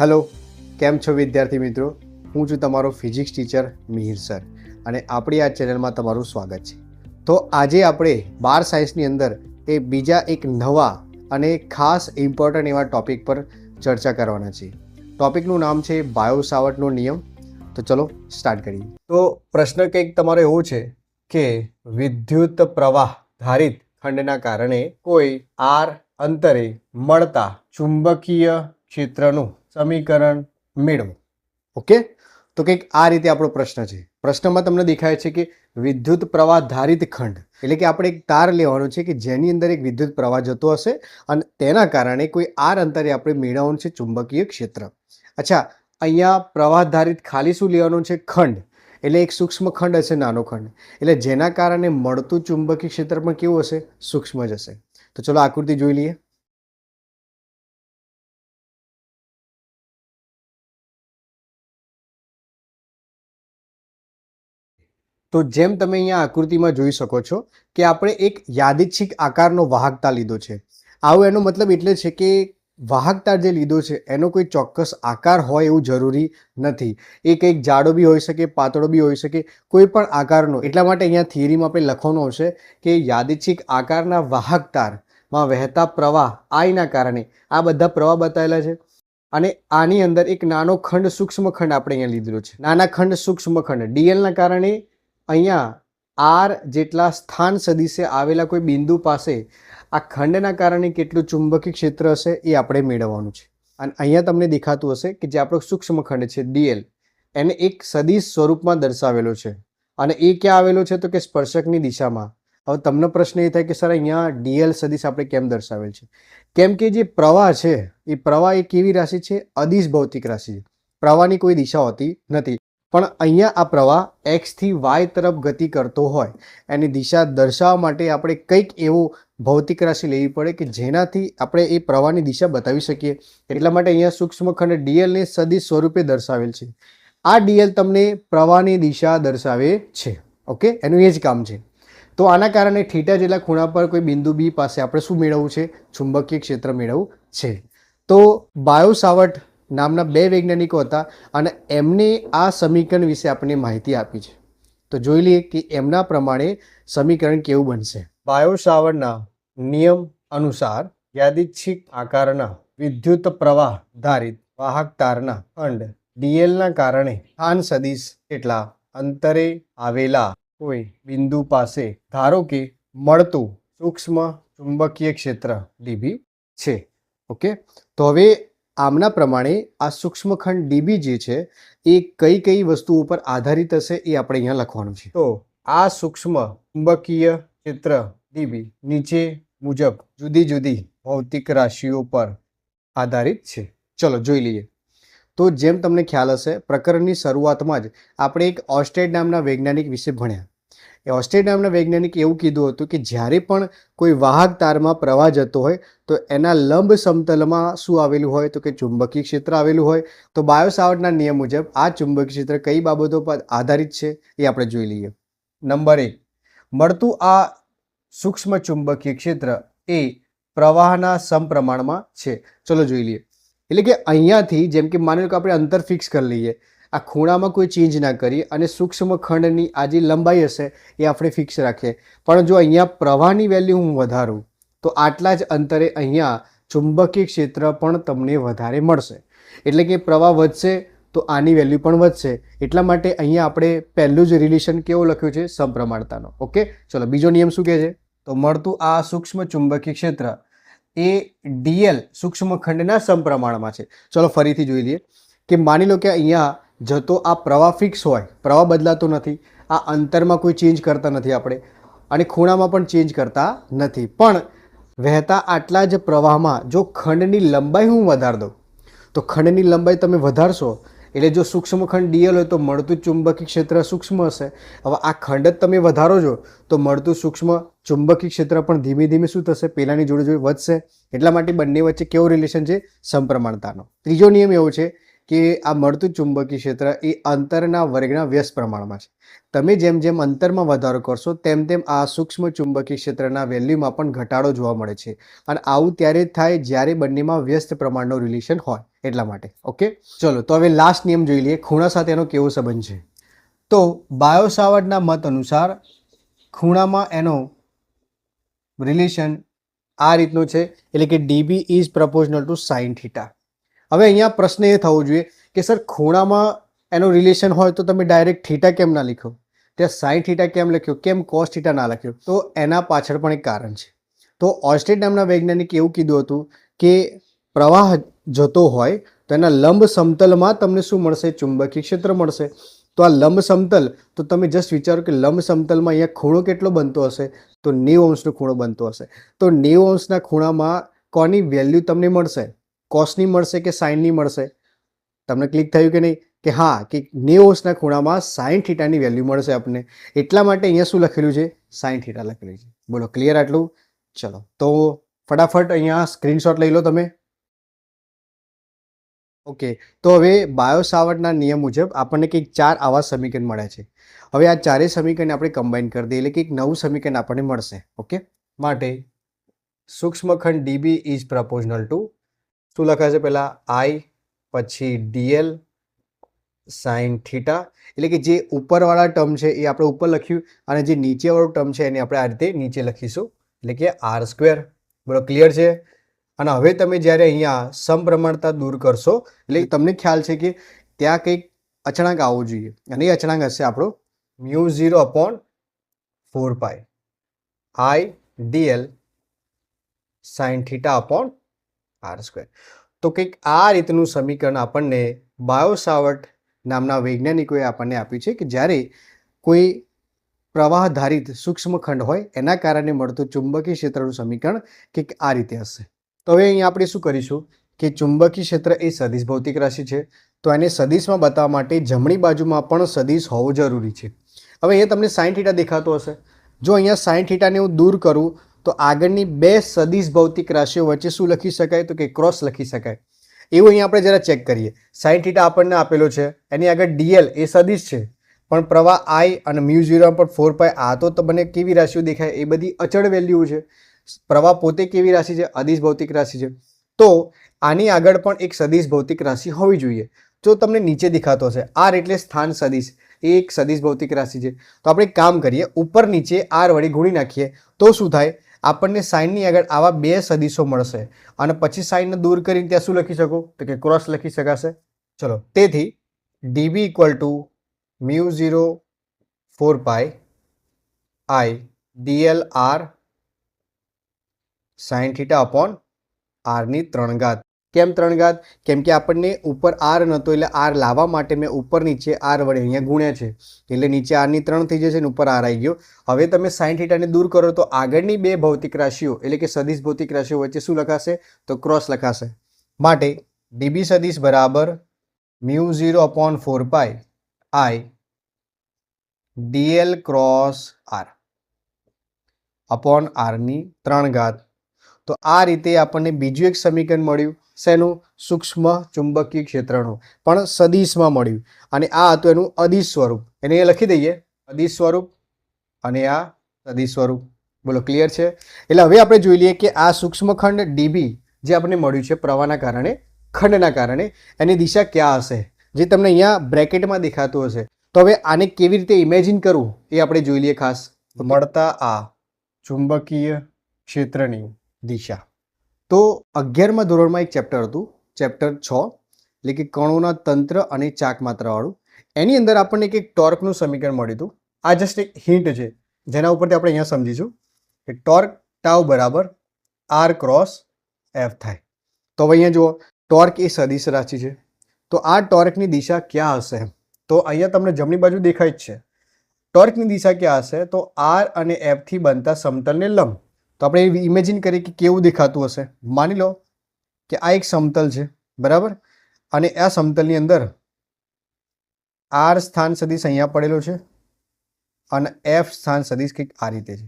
Hello, કેમ છો વિદ્યાર્થી મિત્રો? હું છું તમારો ફિઝિક્સ ટીચર મિહિર સર અને આપણી આ ચેનલમાં તમારું સ્વાગત છે. તો આજે આપણે બાર સાયન્સની અંદર એ બીજા એક નવા અને ખાસ ઇમ્પોર્ટન્ટ એવા ટોપિક પર ચર્ચા કરવાના છે ટોપિકનું નામ છે બાયો સાવર્ટનો નિયમ. તો ચલો સ્ટાર્ટ કરીએ. તો પ્રશ્ન કંઈક તમારો એવો છે કે વિદ્યુત પ્રવાહ ધારિત ખંડના કારણે કોઈ આર અંતરે મળતા ચુંબકીય ક્ષેત્રનું સમીકરણ મેળવો. ઓકે તો કંઈક આ રીતે આપણો પ્રશ્ન છે. પ્રશ્નમાં તમને દેખાય છે કે વિદ્યુત પ્રવાહ ધારિત ખંડ, એટલે કે આપણે એક તાર લેવાનો છે કે જેની અંદર એક વિદ્યુત પ્રવાહ જતો હશે અને તેના કારણે કોઈ આર અંતરે આપણે મેળવવાનું છે ચુંબકીય ક્ષેત્ર. અચ્છા, અહીંયા પ્રવાહ ધારિત ખાલી શું લેવાનું છે? ખંડ. એટલે એક સૂક્ષ્મ ખંડ હશે, નાનો ખંડ. એટલે જેના કારણે મળતું ચુંબકીય ક્ષેત્ર પણ કેવું હશે? સૂક્ષ્મ જ હશે. તો ચલો આકૃતિ જોઈ લઈએ. તો જેમ તમે અહીંયા આકૃતિમાં જોઈ શકો છો કે આપણે એક યાદચ્છિક આકારનો વાહકતા લીધો છે. આવું એનો મતલબ એટલે છે કે વાહકતા જે લીધો છે, એનો કોઈ ચોક્કસ આકાર હોય એવું જરૂરી નથી. એ કંઈક જાડો બી હોઈ શકે, પાતળો બી હોઈ શકે, કોઈ પણ આકારનો. એટલા માટે અહીંયા થિયરીમાં આપણે લખવાનું આવશે કે યાદચ્છિક આકારના વાહકતારમાં વહેતા પ્રવાહ આઈના કારણે. આ બધા પ્રવાહ બતાવેલા છે. અને આની અંદર એક નાનો ખંડ સૂક્ષ્મ ખંડ આપણે અહીંયા લીધેલો છે. નાના ખંડ સૂક્ષ્મ ખંડ, ડીએલના કારણે અહીંયા આર જેટલા સ્થાન સદિશે આવેલા કોઈ બિંદુ પાસે આ ખંડના કારણે કેટલું ચુંબકીય ક્ષેત્ર હશે એ આપણે મેળવવાનું છે. અને અહીંયા તમને દેખાતું હશે કે જે આપણો સૂક્ષ્મ ખંડ છે ડીએલ એને એક સદિશ સ્વરૂપમાં દર્શાવેલો છે. અને એ ક્યાં આવેલો છે તો કે સ્પર્શકની દિશામાં. હવે તમને પ્રશ્ન એ થાય કે સર અહીંયા ડીએલ સદિશ આપણે કેમ દર્શાવેલ છે? કેમ કે જે પ્રવાહ છે, એ પ્રવાહ એ કેવી રાશિ છે? અદિશ ભૌતિક રાશિ છે. પ્રવાહની કોઈ દિશા હોતી નથી. પણ અહીંયા આ પ્રવાહ એક્સથી વાય તરફ ગતિ કરતો હોય. એની દિશા દર્શાવવા માટે આપણે કંઈક એવો ભૌતિક રાશિ લેવી પડે કે જેનાથી આપણે એ પ્રવાહની દિશા બતાવી શકીએ. એટલા માટે અહીંયા સૂક્ષ્મ ખંડ ડીએલને સદિશ સ્વરૂપે દર્શાવેલ છે. આ ડીએલ તમને પ્રવાહની દિશા દર્શાવે છે. ઓકે? એનું એ જ કામ છે. તો આના કારણે થીટા જેટલા ખૂણા પર કોઈ બિંદુ બી પાસે આપણે શું મેળવવું છે? ચુંબકીય ક્ષેત્ર મેળવવું છે. તો બાયો સાવર્ટ નામના બે વૈજ્ઞાનિકો હતા અને એમને આ સમીકરણ વિશે આપણને માહિતી આપી છે. તો જોઈ લઈએ કે એમના પ્રમાણે સમીકરણ કેવું બનશે. બાયોશાવરના નિયમ અનુસાર યાદિચ્છિક આકારના વિદ્યુત પ્રવાહ ધારિત વાહક તારના અંડ ડીએલના કારણે સ્થાન સદીશ એટલા અંતરે આવેલા કોઈ બિંદુ પાસે, ધારો કે મળતું સૂક્ષ્મ ચુંબકીય ક્ષેત્ર ડીબી છે. ઓકે? તો હવે આમના પ્રમાણે આ સૂક્ષ્મખંડ ડીબી જે છે, એ કઈ કઈ વસ્તુઓ ઉપર આધારિત હશે એ આપણે અહીંયા લખવાનું છે. તો આ સૂક્ષ્મ ચુંબકીય ક્ષેત્ર ડીબી નીચે મુજબ જુદી જુદી ભૌતિક રાશિઓ પર આધારિત છે. ચલો જોઈ લઈએ. તો જેમ તમને ખ્યાલ હશે, પ્રકરણની શરૂઆતમાં જ આપણે એક ઓસ્ટેડ નામના વૈજ્ઞાનિક વિશે ભણ્યા. એ ઓસ્ટેડ નામના વૈજ્ઞાનિક એવું કીધું હતું કે જ્યારે પણ કોઈ વાહક તારમાં પ્રવાહ જતો હોય, તો એના લંબ સમતલમાં શું આવેલું હોય? તો કે ચુંબકીય ક્ષેત્ર આવેલું હોય. તો બાયોસાવટના નિયમ મુજબ આ ચુંબકીય ક્ષેત્ર કઈ બાબતો પર આધારિત છે એ આપણે જોઈ લઈએ. નંબર એક, મળતું આ સૂક્ષ્મ ચુંબકીય ક્ષેત્ર એ પ્રવાહના સમપ્રમાણમાં છે. ચલો જોઈ લઈએ. એટલે કે અહીંયાથી જેમ કે માની લો કે આપણે અંતર ફિક્સ કરી લઈએ. આ ખૂણામાં કોઈ ચેન્જ ના કરીએ અને સૂક્ષ્મ ખંડની આ જે લંબાઈ હશે એ આપણે ફિક્સ રાખીએ. પણ જો અહીંયા પ્રવાહની વેલ્યુ હું વધારું, તો આટલા જ અંતરે અહીંયા ચુંબકીય ક્ષેત્ર પણ તમને વધારે મળશે. એટલે કે પ્રવાહ વધશે, તો આની વેલ્યુ પણ વધશે. એટલા માટે અહીંયા આપણે પહેલું જ રિલેશન કેવો લખ્યું છે? સમપ્રમાણતાનો. ઓકે ચલો, બીજો નિયમ શું કહે છે? તો મળતું આ સૂક્ષ્મ ચુંબકીય ક્ષેત્ર એ ડીએલ સૂક્ષ્મ ખંડના સમપ્રમાણમાં છે. ચલો, ફરીથી જોઈ લઈએ. કે માની લો કે અહીંયા જતો આ પ્રવાહ ફિક્સ હોય, પ્રવાહ બદલાતો નથી, આ અંતરમાં કોઈ ચેન્જ કરતા નથી આપણે, અને ખૂણામાં પણ ચેન્જ કરતા નથી. પણ વહેતા આટલા જ પ્રવાહમાં જો ખંડની લંબાઈ હું વધાર દઉં, તો ખંડની લંબાઈ તમે વધારશો, એટલે જો સૂક્ષ્મ ખંડ ડીએલ હોય તો મળતું ચુંબકી ક્ષેત્ર સૂક્ષ્મ હશે. હવે આ ખંડ જ તમે વધારો છો, તો મળતું સૂક્ષ્મ ચુંબકી ક્ષેત્ર પણ ધીમે ધીમે શું થશે? પહેલાંની જોડે જોડે વધશે. એટલા માટે બંને વચ્ચે કેવો રિલેશન છે? સમપ્રમાણતાનો ત્રીજો નિયમ એવો છે કે આ મળતું ચુંબકીય ક્ષેત્ર એ અંતરના વર્ગના વ્યસ્ત પ્રમાણમાં છે. તમે જેમ જેમ અંતરમાં વધારો કરશો, તેમ તેમ આ સૂક્ષ્મ ચુંબકીય ક્ષેત્રના વેલ્યુમાં પણ ઘટાડો જોવા મળે છે. અને આવું ત્યારે થાય જ્યારે બંનેમાં વ્યસ્ત પ્રમાણનો રિલેશન હોય, એટલા માટે. ઓકે? ચલો, તો હવે લાસ્ટ નિયમ જોઈ લઈએ. ખૂણા સાથે એનો કેવો સંબંધ છે? તો બાયોસાવર્ટના મત અનુસાર ખૂણામાં એનો રિલેશન આ રીતનો છે. એટલે કે DB is proportional to sine theta હવે અહીંયા પ્રશ્ન એ થવો જોઈએ કે સર, ખૂણામાં એનો રિલેશન હોય તો તમે ડાયરેક્ટ થીટા કેમ ના લખ્યો? ત્યાં સાઈન થીટા કેમ લખ્યો? કેમ કોસ થીટા ના લખ્યો? તો એના પાછળ પણ એક કારણ છે. તો ઓસ્ટેડ નામના વૈજ્ઞાનિકે એવું કીધું હતું કે પ્રવાહ જતો હોય તો એના લંબ સમતલમાં તમને શું મળશે? ચુંબકીય ક્ષેત્ર મળશે. તો આ લંબ સમતલ, તો તમે જસ્ટ વિચારો કે લંબ સમતલમાં અહીંયા ખૂણો કેટલો બનતો હશે? તો નેવ અંશનો ખૂણો બનતો હશે. તો નેવ અંશના ખૂણામાં કોની વેલ્યુ તમને મળશે? કોસની મળશે કે સાઇનની મળશે? તમને ક્લિક થયું કે નહીં? કે હા, કે નેઓસના ખૂણામાં સાઇન થીટાની વેલ્યુ મળશે આપણને એટલા માટે અહીંયા શું લખેલું છે? સાઇન થીટા લખેલું છે. બોલો ક્લિયર આટલું? ચલો, તો ફટાફટ અહીંયા સ્ક્રીનશોટ લઈ લો તમે. ઓકે, તો હવે બાયોસાવર્ટના નિયમ મુજબ આપણને કંઈક ચાર આવા સમીકરણ મળ્યા છે. હવે આ ચારેય સમીકરણ આપણે કમ્બાઈન કરી દઈએ એટલે કંઈક નવું સમીકરણ આપણને મળશે. ઓકે? માટે સૂક્ષ્મખંડ ડીબી ઇઝ પ્રપોઝનલ ટુ શું લખાશે પહેલાં? આઈ પછી ડીએલ સાઇન થીટા એટલે કે જે ઉપરવાળા ટર્મ છે એ આપણે ઉપર લખ્યું અને જે નીચેવાળું ટર્મ છે એને આપણે આ રીતે નીચે લખીશું. એટલે કે આર સ્ક્વેર બરાબર ક્લિયર છે? અને હવે તમે જ્યારે અહીંયા સમપ્રમાણતા દૂર કરશો, એટલે તમને ખ્યાલ છે કે ત્યાં કંઈક અચળાંક આવવો જોઈએ. અને એ અચળાંક હશે આપણો mu zero upon four pi I DL sine theta upon R square. તો કંઈક આ રીતનું સમીકરણ આપણને બાયોસાવર્ટ નામના વૈજ્ઞાનિકોએ આપણને આપ્યું છે કે જ્યારે કોઈ પ્રવાહધારિત સૂક્ષ્મ ખંડ હોય, એના કારણે મળતું ચુંબકીય ક્ષેત્રનું સમીકરણ કંઈક આ રીતે હશે. તો હવે અહીંયા આપણે શું કરીશું કે ચુંબકીય ક્ષેત્ર એ સદિશ ભૌતિક રાશિ છે, તો એને સદિશમાં બતાવવા માટે જમણી બાજુમાં પણ સદિશ હોવું જરૂરી છે. હવે અહીંયા તમને સાઈન થીટા દેખાતો હશે. જો અહીંયા સાઈન થીટાને હું દૂર કરું તો આગળની બે સદીશ ભૌતિક રાશિઓ વચ્ચે શું લખી શકાય? તો કે ક્રોસ લખી શકાય. એવું અહીંયા આપણે જરા ચેક કરીએ. સાઈન થીટા આપણને આપેલો છે. એની આગળ ડીએલ એ સદિશ છે. પણ પ્રવાહ આઈ અને મ્યુ ઝીરો પર ફોર પાય આ તો તમને કેવી રાશિઓ દેખાય? એ બધી અચળ વેલ્યુ છે. પ્રવાહ પોતે કેવી રાશિ છે? અદિશ ભૌતિક રાશિ છે. તો આની આગળ પણ એક સદીશ ભૌતિક રાશિ હોવી જોઈએ. જો તમને નીચે દેખાતો હશે આર એટલે સ્થાન સદિશ. એ એક સદીશ ભૌતિક રાશિ છે. તો આપણે કામ કરીએ. ઉપર નીચે આર વડે ગુણી નાખીએ. તો શું થાય? આપણને સાઇનની આગળ આવા બે સદિશો મળશે. અને પછી સાઇનને દૂર કરીને ત્યાં શું લખી શકો? તો કે ક્રોસ લખી શકાશે. ચલો, તેથી dB equal to mu zero four pi I dl r sine theta upon આરની ત્રણ ઘાત. કેમ ત્રણ ઘાત? કેમ કે આપણને ઉપર આર નહોતો, એટલે આર લાવવા માટે મેં ઉપર નીચે આર વડે અહીંયા ગુણ્યા છે. એટલે નીચે આરની ત્રણ થઈ જશે ને ઉપર આર આવી ગયો. હવે તમે સાઈન થીટાને દૂર કરો તો આગળની બે ભૌતિક રાશિઓ, એટલે કે સદીશ ભૌતિક રાશિઓ વચ્ચે શું લખાશે? તો ક્રોસ લખાશે. માટે ડીબી સદીશ બરાબર mu zero upon four pi I dl cross r upon આરની ત્રણ ઘાત. તો આ રીતે આપણને બીજું એક સમીકરણ મળ્યું. શેનું? સૂક્ષ્મ ચુંબકીય ક્ષેત્રનું. પણ સદીશમાં મળ્યું. અને આ હતું એનું અદિશ સ્વરૂપ. એને એ લખી દઈએ. અદિશ સ્વરૂપ અને આ સદિશ સ્વરૂપ. બોલો ક્લિયર છે? એટલે હવે આપણે જોઈ લઈએ કે આ સૂક્ષ્મખંડ ડીબી જે આપણને મળ્યું છે પ્રવાહના કારણે, ખંડના કારણે, એની દિશા ક્યાં હશે? જે તમને અહીંયા બ્રેકેટમાં દેખાતું હશે. તો હવે આને કેવી રીતે ઇમેજિન કરવું એ આપણે જોઈ લઈએ ખાસ. મળતા આ ચુંબકીય ક્ષેત્રની દિશા. તો અગિયારમા ધોરણમાં એક ચેપ્ટર હતું. ચેપ્ટર છ, એટલે કે કણોના તંત્ર અને ચાક માત્રાવાળું. એની અંદર આપણને એક એક ટોર્કનું સમીકરણ મળ્યું હતું. આ જસ્ટ એક હિન્ટ છે. જેના ઉપરથી આપણે અહીંયા સમજીશું કે ટોર્ક ટાવ બરાબર આર ક્રોસ એફ થાય. તો હવે અહીંયા જુઓ, ટોર્ક એ સદિશ રાશિ છે. તો આ ટોર્કની દિશા ક્યાં હશે? તો અહીંયા તમને જમણી બાજુ દેખાય જ છે. ટોર્કની દિશા ક્યાં હશે? તો આર અને એફથી બનતા સમતલને લંબ. તો આપણે ઇમેજિન કરીએ કે કેવું દેખાતું હશે. માની લો કે આ એક સમતલ છે, બરાબર? અને આ સમતલની અંદર આર સ્થાન સદીશ અહીંયા પડેલો છે અને એફ સ્થાન સદીશ કંઈક આ રીતે છે.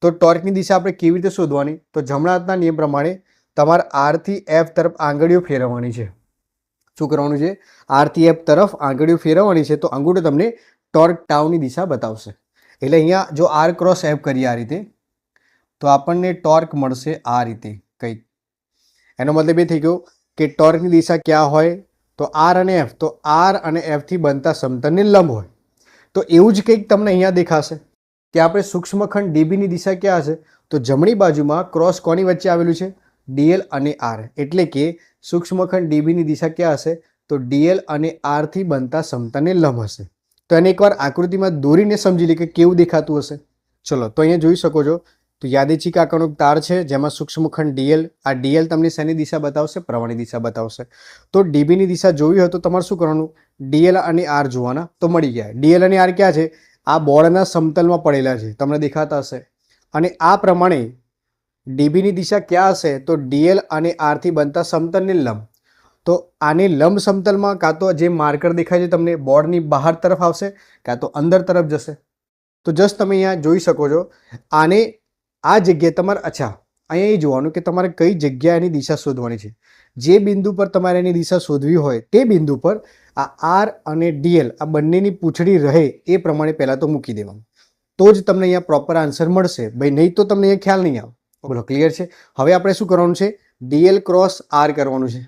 તો ટોર્કની દિશા આપણે કેવી રીતે શોધવાની? તો જમણા હાથના નિયમ પ્રમાણે તમારે આરથી એફ તરફ આંગળીઓ ફેરવવાની છે. શું કરવાનું છે? આરથી એફ તરફ આંગળીઓ ફેરવવાની છે તો અંગૂઠો તમને ટોર્ક ટાઉની દિશા બતાવશે. એટલે અહીંયા જો આર ક્રોસ એફ કરીએ આ રીતે તો આપણને ટોર્ક મળશે આ રીતે કંઈક. એનો મતલબ એ થઈ ગયો કે ટોર્કની દિશા ક્યાં હોય? તો આર અને એફ તો આર અને એફથી બનતા સમતલને લંબ હોય. તો એવું જ કંઈક તમને અહીંયા દેખાશે કે આપણે સૂક્ષ્મખંડ ડીબીની દિશા ક્યાં હશે? તો જમણી બાજુમાં ક્રોસ કોની વચ્ચે આવેલું છે? ડીએલ અને આર એટલે કે સૂક્ષ્મખંડ ડીબીની દિશા ક્યાં હશે? તો ડીએલ અને આરથી બનતા સમતાને લંબ હશે. તો એને એકવાર આકૃતિમાં દોરીને સમજી લે કે કેવું દેખાતું હશે. ચલો, તો અહીંયા જોઈ શકો છો તો યાદેચિક આકારનો તાર છે, જેમાં સૂક્ષ્મખંડ ડીએલ આ ડીએલ તમને શેની દિશા બતાવશે? પ્રવાહની દિશા બતાવશે. તો ડીબીની દિશા જોવી હોય તો તમારે શું કરવાનું? ડીએલ અને આર જોવાના. તો મળી ગયા. ડીએલ અને આર ક્યાં છે? આ બોર્ડના સમતલમાં પડેલા છે. તમને દેખાતા હશે. અને આ પ્રમાણે ડીબીની દિશા ક્યાં હશે? તો ડીએલ અને આરથી બનતા સમતલને લંબ. તો આને લંબ સમતલમાં કાં તો જે માર્કર દેખાય છે તમને બોર્ડની બહાર તરફ આવશે, કાં તો અંદર તરફ જશે. તો જસ્ટ તમે અહીંયા જોઈ શકો છો. આને આ જગ્યાએ તમારે, અચ્છા, અહીંયા એ જોવાનું કે તમારે કઈ જગ્યાએ એની દિશા શોધવાની છે. જે બિંદુ પર તમારે એની દિશા શોધવી હોય, તે બિંદુ પર આ આર અને ડીએલ આ બંનેની પૂંછડી રહે એ પ્રમાણે પહેલાં તો મૂકી દેવાનું. તો જ તમને અહીંયા પ્રોપર આન્સર મળશે. ભાઈ, નહીં તો તમને અહીંયા ખ્યાલ નહીં આવે. બોલો ક્લિયર છે? હવે આપણે શું કરવાનું છે? ડીએલ ક્રોસ આર કરવાનું છે.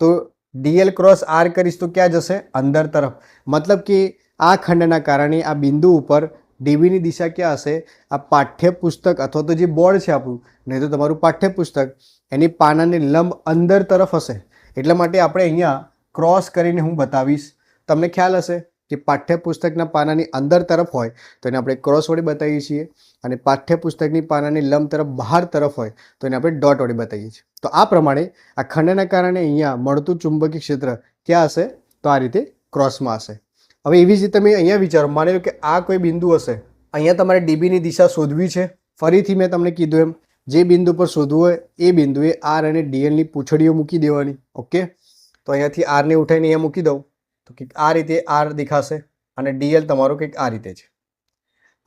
તો ડીએલ ક્રોસ આર કરીશ તો ક્યાં જશે? અંદર તરફ. મતલબ કે આ ખંડના કારણે આ બિંદુ ઉપર ડીબીની દિશા ક્યાં હશે? આ પાઠ્યપુસ્તક અથવા તો જે બોર્ડ છે આપણું, નહીં તો તમારું પાઠ્યપુસ્તક, એની પાનાની લંબ અંદર તરફ હશે. એટલા માટે આપણે અહીંયા ક્રોસ કરીને હું બતાવીશ. તમને ખ્યાલ હશે કે પાઠ્યપુસ્તકના પાનાની અંદર તરફ હોય, તો એને આપણે ક્રોસ વડે બતાવીએ છીએ. અને પાઠ્યપુસ્તકની પાનાની લંબ તરફ બહાર તરફ હોય, તો એને આપણે ડોટ વડે બતાવીએ છીએ. તો આ પ્રમાણે આ ખંડના કારણે અહીંયા મળતું ચુંબકીય ક્ષેત્ર ક્યાં હશે? તો આ રીતે ક્રોસમાં હશે. હવે એવી જ રીતે તમે અહીંયા વિચારો માની લો કે આ કોઈ બિંદુ હશે, અહીંયા તમારે ડીબીની દિશા શોધવી છે. ફરીથી મેં તમને કીધું એમ, જે બિંદુ પર શોધવું હોય, એ બિંદુએ આર અને ડીએલની પૂંછડીઓ મૂકી દેવાની ઓકે તો અહીંયાથી આરને ઉઠાઈને અહીંયા મૂકી દઉં. તો કંઈક આ રીતે આર દેખાશે અને ડીએલ તમારો કંઈક આ રીતે છે.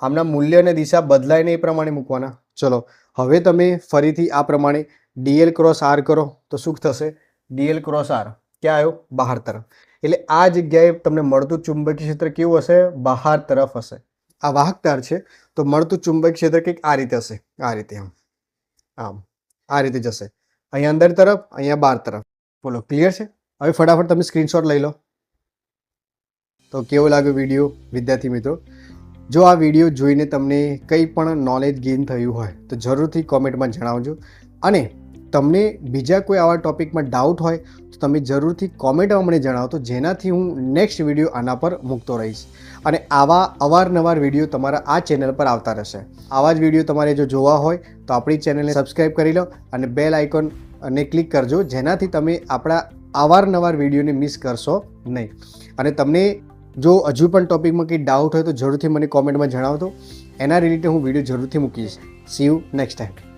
આમના મૂલ્ય અને દિશા બદલાઈને એ પ્રમાણે મૂકવાના. ચલો, હવે તમે ફરીથી આ પ્રમાણે ડીએલ ક્રોસ આર કરો, તો શું થશે? ડીએલ ક્રોસ આર ક્યાં આવ્યો? બહાર તરફ. એટલે આ જગ્યાએ તમને મળતું ચુંબકીય ક્ષેત્ર કેવું હશે? બહાર તરફ હશે. આ વાહકતાર છે. તો મળતું ચુંબકીય ક્ષેત્ર કંઈક આ રીતે હશે. આ રીતે આમ. આમ. આ રીતે જશે અહીંયા અંદર તરફ, અહીંયા બહાર તરફ. બોલો ક્લિયર છે? હવે ફટાફટ તમે સ્ક્રીનશોટ લઈ લો. તો કેવો લાગ્યો વીડિયો વિદ્યાર્થી મિત્રો, જો આ વીડિયો જોઈને તમને કંઈ પણ નોલેજ ગેઇન થયું હોય, તો જરૂરથી કોમેન્ટમાં જણાવજો. અને તમને બીજા કોઈ આવા ટોપિકમાં ડાઉટ હોય તો તમે જરૂરથી કોમેન્ટમાં મને જણાવો તો જેનાથી હું નેક્સ્ટ વીડિયો આના પર મૂકતો રહીશ. અને આવા અવારનવાર વીડિયો તમારા આ ચેનલ પર આવતા રહેશે. આવા જ વીડિયો તમારે જો જોવા હોય, તો આપણી ચેનલને સબસ્ક્રાઈબ કરી લો અને બેલ આઇકોન અને ક્લિક કરજો, જેનાથી તમે આપણા અવારનવાર વિડીયોને મિસ કરશો નહીં. અને તમને જો હજુ પણ ટોપિકમાં કંઈ ડાઉટ હોય તો જરૂરથી મને કોમેન્ટમાં જણાવતો એના રિલેટેડ હું વીડિયો જરૂરથી મૂકીશ. C you next time